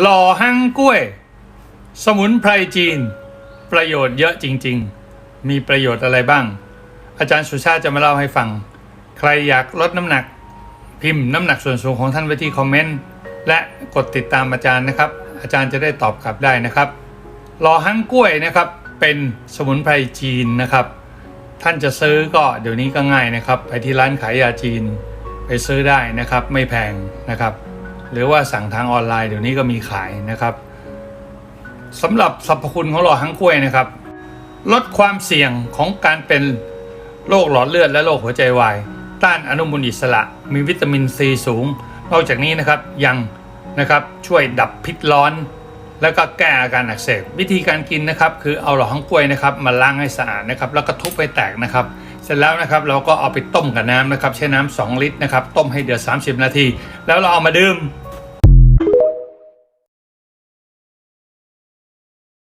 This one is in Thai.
หล่อหั่งกล้วย สมุนไพรจีน ประโยชน์เยอะจริง ๆ มีประโยชน์อะไรบ้าง อาจารย์สุชาติจะมาเล่าให้ฟัง ใครอยากลดน้ำหนัก พิมพ์น้ำหนักส่วนสูงของท่านไว้ที่คอมเมนต์และกดติดตามอาจารย์นะครับ อาจารย์จะได้ตอบกลับได้นะครับหล่อหั่งกล้วยนะครับเป็นสมุนไพรจีนนะครับ ท่านจะซื้อก็เดี๋ยวนี้ก็ง่ายนะครับ ไปที่ร้านขายยาจีนไปซื้อได้นะครับ ไม่แพงนะครับ หรือว่าสั่งทางออนไลน์เดี๋ยวนี้ก็มีขายนะครับสำหรับสรรพคุณของหล่อหั่งกล้วยนะครับ ลดความเสี่ยงของการเป็นโรคหลอดเลือดและโรคหัวใจวาย ต้านอนุมูลอิสระ มีวิตามินซีสูง นอกจากนี้นะครับยังนะครับช่วยดับพิษร้อน แล้วก็แก้อาการอักเสบวิธีการกินนะครับ คือเอาหล่อหั่งกล้วยนะครับมาล้างให้สะอาดนะครับ แล้วก็ทุบให้แตกนะครับ สร็จแล้วนะครับเราก็เอาไปต้มกับน้ำนะครับใช้น้ำ2ลิตรนะครับต้มให้เดือด30 นาที แล้วเราเอามาดื่ม